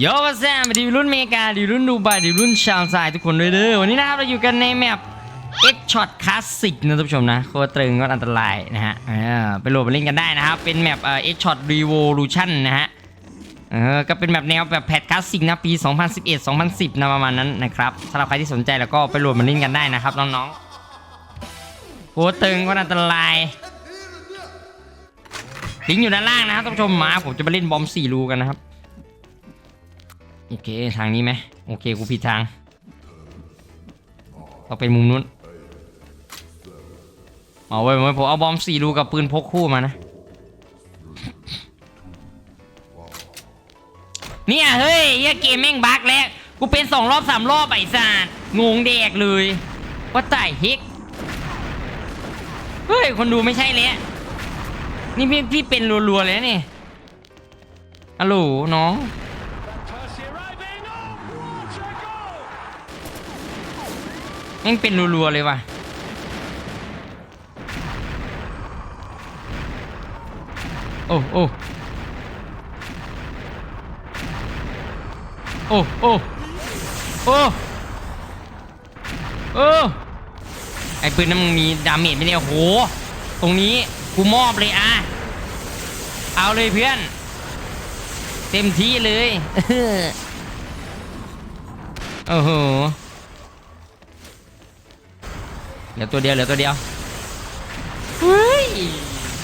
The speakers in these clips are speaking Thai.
โยกแซมดีรุ่นเมกาดีรุ่นดูไบดีรุ่นชาวไซทุกคนด้วยเด้อวันนี้นะครับเราอยู่กันในแมป X Shot Classic นะท่านผู้ชมนะโคตรตรึงก็อันตรายนะฮะไปโหลดมาเล่นกันได้นะครับ เป็นแมปเอ่อ X Shot Revolution นะฮะเออก็เป็นแบบแนวแบบแพทคลาสสิกนะปี 2011 2010นะประมาณนั้นนะครับสำหรับใครที่สนใจแล้วก็ไปโหลดมาเล่นกันได้นะครับน้องๆโคตรตึงก็อันตรายลิงก์อยู่ด้านล่างนะครับท่านผู้ชมมาผมจะมาเล่นบอมสี่รูกันนะครับ โอเคทางนี้ไหมโอเคกูผิดทางเราไปมุมนู้นเอาไว้ไว้ผมเอาบอมสี่รูกับปืนพกคู่มานะเนี่ยเฮ้ยเฮ้ยเกมแม่งบั๊กแล้ว กูเป็นสองรอบสามรอบไอ้สัสงงแดกเลยว่าแต่เฮกเฮ้ย คนดูไม่ใช่เลยนี่พี่พี่เป็นรัวๆเลยนะนี่ฮัลโหลน้อง แม่งเป็นรัวๆเลยว่ะโอ้โอ้โอ้โอ้โอ้โอ้ไอ้ปืนนั้นมันมีดาเมจไมเนี่ยโอ้โห ตรงนี้กูมอบเลยอะ เอาเลยเพื่อน เต็มที่เลยโอ้โห ลือตัวเดียวเหลือตัวเดียวเฮ้ย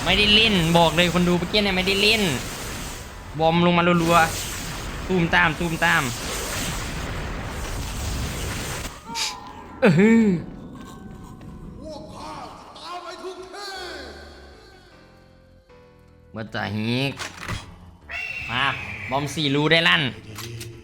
ไม่ได้เล่นบอกเลยคนดูเมื่อกี้เนี่ยไม่ได้เล่น บอมลงมารัวๆตูมตามตูมตามเออว่าจะฮิกมาบอมสี่รูได้ลั่น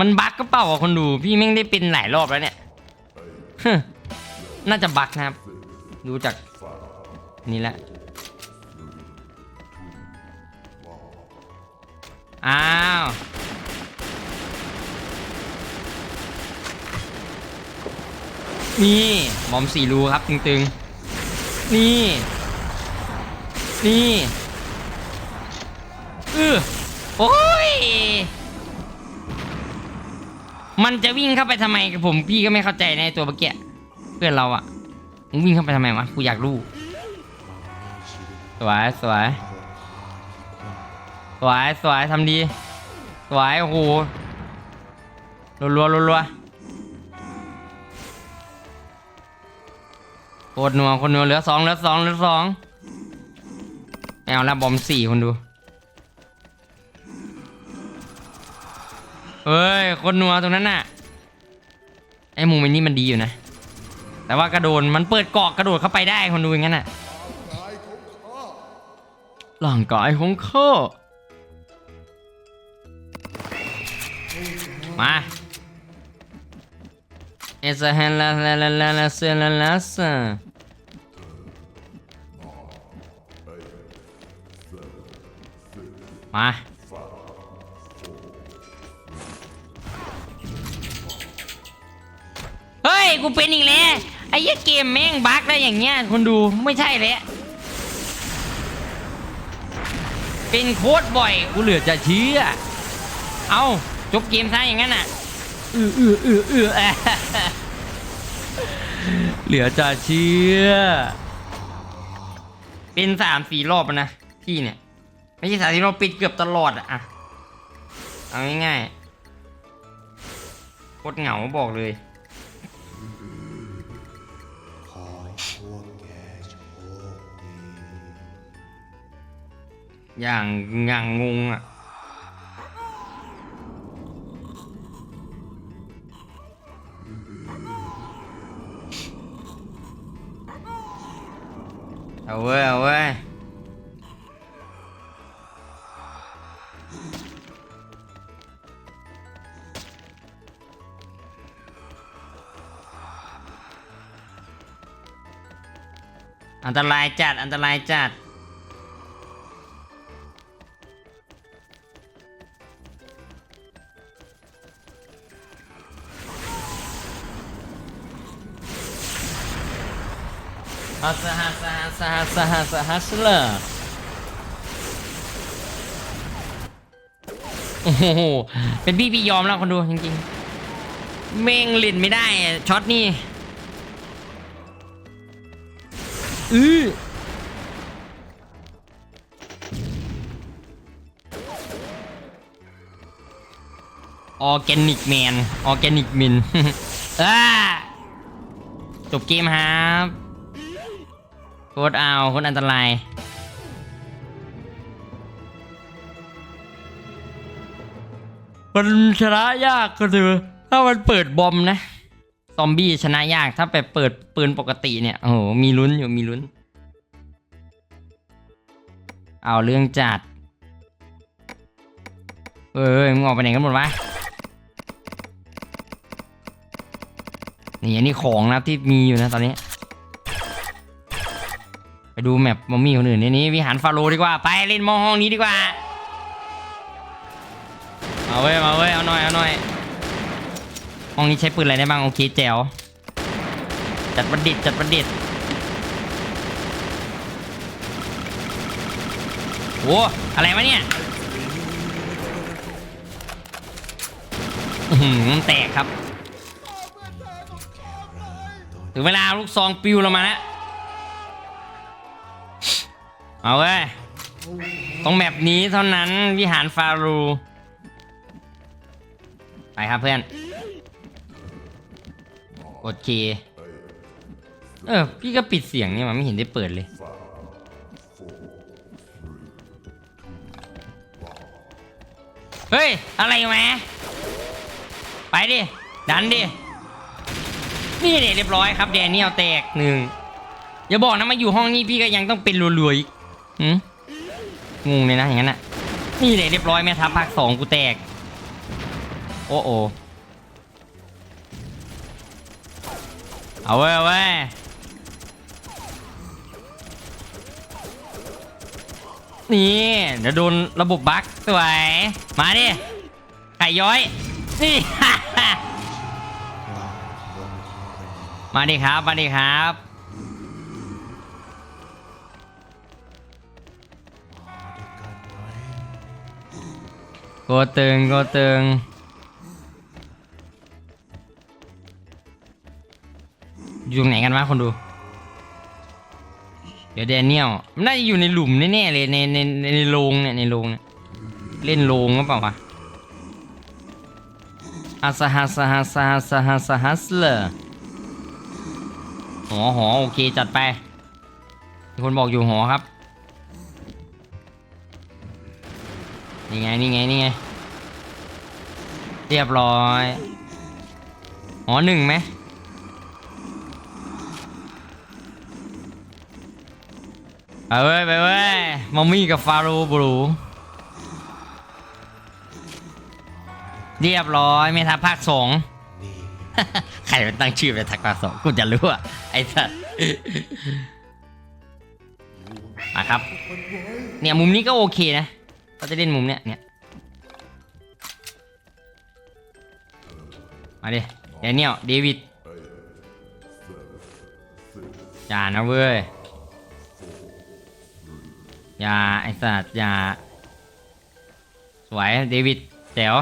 มันบั๊กก็เปล่าอะคนดู พี่แม่งได้เป็นหลายรอบแล้วเนี่ยฮึน่าจะบั๊กนะครับ ดูจากนี่แหละอ้าวนี่บอมสี่รูครับตึงๆ นี่ นี่เออโอ้ย มันจะวิ่งเข้าไปทำไมกับผมพี่ก็ไม่เข้าใจในตัวเมื่อกี้เพื่อนเราอะมึงวิ่งเข้าไปทำไมวะกูอยากรู้สวยสวยสวยสวยทำดีสวยโอ้โหรัวรัวรัวรัวโคตรนัวคนนัวเหลือสองเหลือสองเหลือสองไม่เอาแล้วบอมสี่คนดู เฮ้ย คนนัวตรงนั้นน่ะ ไอ้มุมอันนี้มันดีอยู่นะ แต่ว่ากระโดดมันเปิดเกาะกระโดดเข้าไปได้คนดูอย่างนั้นน่ะร่างกายของข้ามาเอซาเฮลาลาลาลาลาเซลาลาซามา กูเป็นอีกแล้วไอ้เหี้ยเกมแม่งบั๊กได้อย่างเงี้ยคนดูไม่ใช่แล้วเป็นโค้ดบ่อยกูเหลือจะเชื่อเอาจบเกมซะอย่างนั้นน่ะอืออืออืออืออเหลือจะเชื่อ เป็นสามสี่รอบนะพี่เนี่ย ไม่ใช่สามสี่รอบปิดเกือบตลอดอะอะเอาง่ายๆโคตรเหงาบอกเลย อย่างอย่างงงอะ เอาเว้ย เอาเว้ย อันตรายจัด อันตรายจัด สฮัสฮัสฮัสฮัสฮัสเลอร์โอ้โห เป็นพี่พี่ยอมแล้วคนดูจริงๆ เม่งลินไม่ได้ช็อตนี่อือออแกนิกแมน ออแกนิกมินอ่าจบเกมครับ โคตรเอาโคตรอันตรายมันชนะยากก็คือถ้ามันเปิดบอมนะซอมบี้ชนะยากถ้าไปเปิดปืนปกติเนี่ยโอ้โหมีลุ้นอยู่มีลุ้น เอาเรื่องจัดเอ้ยมึงออกไปไหนกันหมดวะนี่อันนี้ของนะที่มีอยู่นะตอนนี้ ไปดูแมปมัมมี่คนอื่นในนี้วิหารฟาโรดีกว่าไปเล่นมอห้องนี้ดีกว่าเอาเว้ยมาเว้ยเอาหน่อยเอาหน่อยห้องนี้ใช้ปืนอะไรได้บ้างโอเคแจ๋วจัดประดิษฐ์จัดประดิษฐ์โอ้อะไรวะเนี่ยอื้อหือแตกครับถึงเวลาลูกซองปิวลงมาแล้ว เอาเว้ยตรงแมปนี้เท่านั้นวิหารฟารู ไปครับเพื่อน กดคีย์เออ พี่ก็ปิดเสียงนี่มันไม่เห็นได้เปิดเลย เฮ้ย อะไรแหมไปดิ ดันดิ นี่เนี่ยเรียบร้อยครับแดเนียลแตกหนึ่งอย่าบอกนะมาอยู่ห้องนี้พี่ก็ยังต้องเป็นรัวๆอีก หืมงงเลยนะอย่างนั้นอะ นี่เนี่ยเรียบร้อยแม่ทัพภาคสองกูแตก โอ้โอเอาเว้ยเอาเว้ยนี่ เดี๋ยวโดนระบบบั๊กสวย มาดิ ไข่ย้อย นี่ มาดิครับ มาดิครับ โกตึงโกตึงอยู่ไหนกันวะคนดู เดี๋ยวแดเนียลมันน่าจะอยู่ในหลุมแน่ๆเลยในในในในโรงเนี่ยในโรงเนี่ยเล่นโรงหรือเปล่าวะอาซาฮาซาฮาซาฮาซาฮาซาฮัสเลอร์หอหอโอเคจัดไป คนบอกอยู่หอครับ นี่ไงนี่ไงนี่ไง เรียบร้อยหอหนึ่งไหมไปเว้ยไปเว้ยมัมมี่กับฟาโรห์บรูเรียบร้อยเมทัพภาคสองใครเป็นตั้งชื่อเมทัพภาคสองกูจะรู้อะไอ้สัสมาครับ เนี่ยมุมนี้ก็โอเคนะ ก็จะเล่นมุมเนี้ยเนี่ยมาดิเดเนียลเดวิดอย่านะเว้ยอย่าไอสัตว์อย่าสวยเดวิดแจ๋ว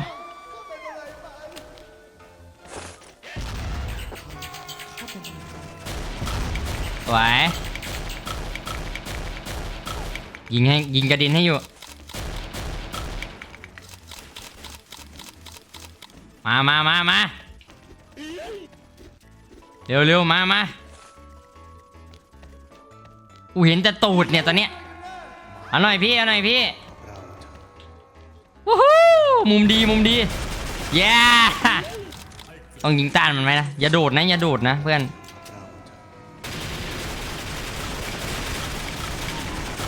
สวยยิงให้ยิงกระด็นให้อยู่ มามามามาเร็วเร็วมามากูเห็นแต่ตูดเนี่ยตอนเนี้ยเอาหน่อยพี่เอาหน่อยพี่วู้ฮู้มุมดีมุมดีเย้ต้องยิงต้านมันไหมนะอย่าโดดนะอย่าโดดนะเพื่อน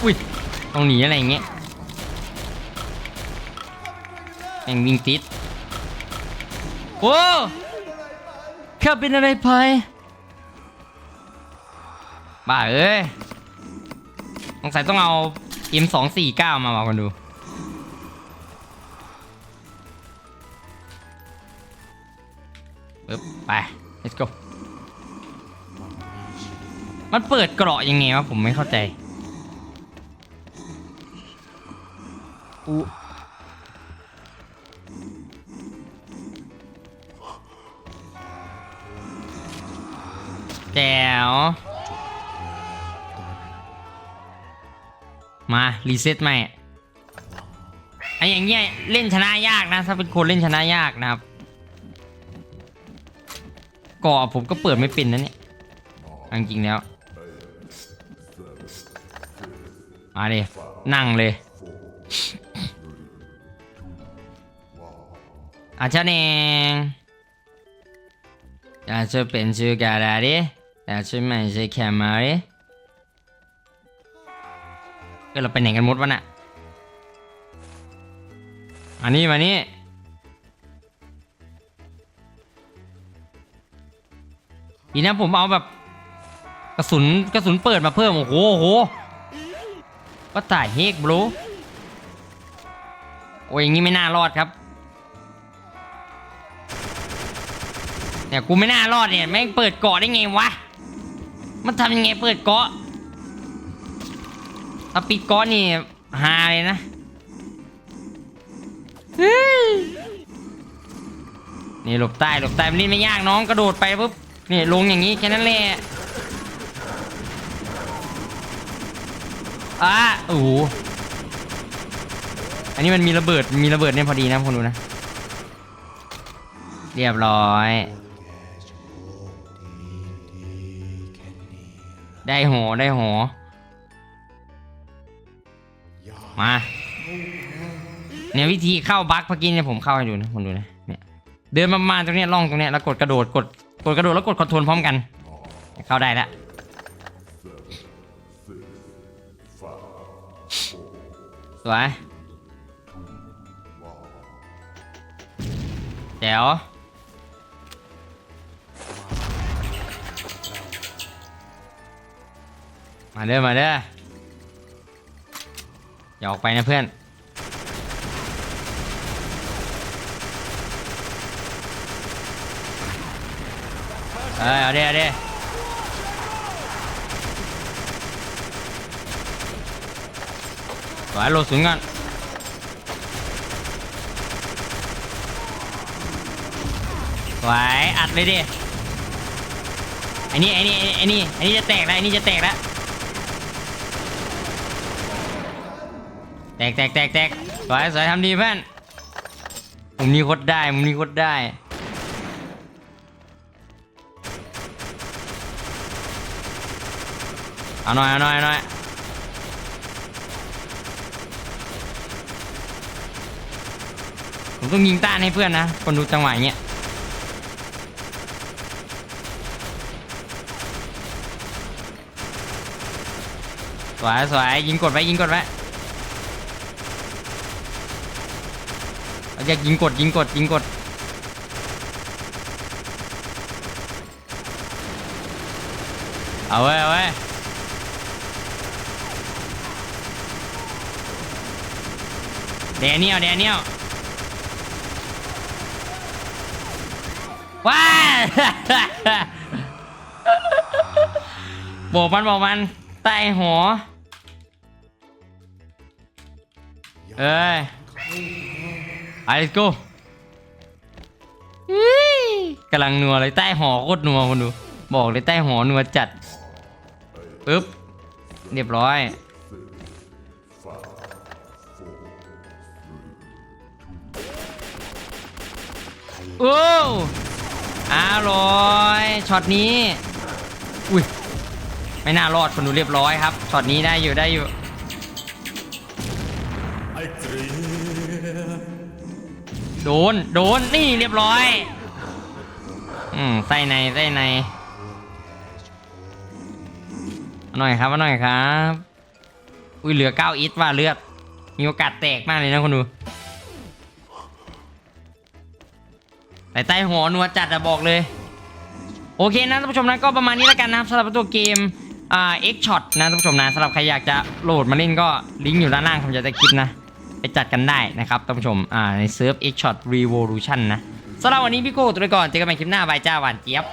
อุ้ยต้องหนีอะไรอย่างเงี้ยแม่งวิ่งติด โอ้ข้าเป็นอะไรไปบ้าเอ้ยสงสัยต้องเอา M249 มาบอกกันดู ปึ๊บ ไป let's go มันเปิดเกราะยังไงวะผมไม่เข้าใจอู แจ๋วมารีเซ็ตใหม่ไออย่างเงี้ยเล่นชนะยากนะ ถ้าเป็นคนเล่นชนะยากนะครับก่อผมก็เปิดไม่เป็นนะเนี่ยเอาจริงแล้วมาเลยนั่งเลยอาจารย์เองอากจะเป็นชื่อกาดาดิ อยากจะไม่ใช่แคมมาดิเออเราไปไหนกันมดวะน่ะอันนี้มานี่ทีนี้ผมเอาแบบ กระสุนกระสุนเปิดมาเพิ่ม โอ้โหโอ้โหว่าตายเฮกบลูโอ้ยอย่างงี้ไม่น่ารอดครับเนี่ยกูไม่น่ารอดเนี่ยแม่งเปิดเกาะได้ไงวะ มันทำยังไงเปิดเกาะถ้าปิดเกาะนี่ฮาเลยนะเฮ้ยนี่หลบใต้หลบใต้มันเล่ไม่ยากน้องกระโดดไปปุ๊บนี่ลงอย่างนี้แค่นั้นแหละอะโอ้โหอันนี้มันมีระเบิดมีระเบิดเนี่ยพอดีนะคุณดูนะ เรียบร้อย ได้หอได้หอ มาเนี่ยวิธีเข้าบั๊กเมื่อกี้เนี่ยผมเข้าให้ดูนะคุณดูนะเนี่ยเดินประมาณตรงเนี้ยล่องตรงเนี้ยแล้วกดกระโดดกดกดกระโดดแล้วกดคอนโทรลพร้อมกัน เข้าได้ละสวยแจ๋ยว มาเด้อมาเด้ออย่าออกไปนะเพื่อน เออเอาเด้เอาเด้สวยโลสูงก่อนสวยอัดเลยดิไอ้นี่ไอ้นี่ไอ้นี่ไอ้นี่จะแตกแล้วไอ้นี่จะแตกแล้ว แตกแตกแตกแตกสวยสวยทำดีเพื่อนมุมนี้โคตรได้มุมนี้โคตรได้เอาหน่อยเอาหน่อยเอาหน่อยผมต้องยิงต้านให้เพื่อนนะ คนดูจังหวะเงี้ยสวยสวยยิงกดไว้ยิงกดไว้ อยากยิงกดยิงกดยิงกดเอาเว้เอาเว้ยแดเนียลแดเนียลว้าบอกมันบอกมันใต้หัวเอ้ย ไป let's go อุ๊ยกำลังนัวเลยใต้หอโคตรนัวคนดู บอกเลยใต้หอนัวจัดปึ๊บเรียบร้อย โอ้วอร่อยช็อตนี้ อุ้ย ไม่น่ารอดคนดูเรียบร้อยครับช็อตนี้ได้อยู่ได้อยู่ โดน โดน นี่เรียบร้อย อืมไส้ในไส้ในหน่อยครับหน่อยครับ อุ้ยเหลือเก้าอิทว่าเลือด มีโอกาสแตกมากเลยนะคนดูแต่ใต้หัวนัวจัดอะบอกเลย โอเคนะท่านผู้ชมนะก็ประมาณนี้แล้วกันนะครับสำหรับตัวเกมอ่า X Shot นะท่านผู้ชมนะสำหรับใครอยากจะโหลดมาเล่นก็ลิงก์อยู่ด้านล่างผมจะตะคลิปนะ ไปจัดกันได้นะครับท่านผู้ชมอ่าในเซิร์ฟ X Shot Revolution นะสำหรับวันนี้พี่โก้ตัวไปก่อนเจอกันใหม่คลิปหน้าบายจ้าหวานเจี๊ยบ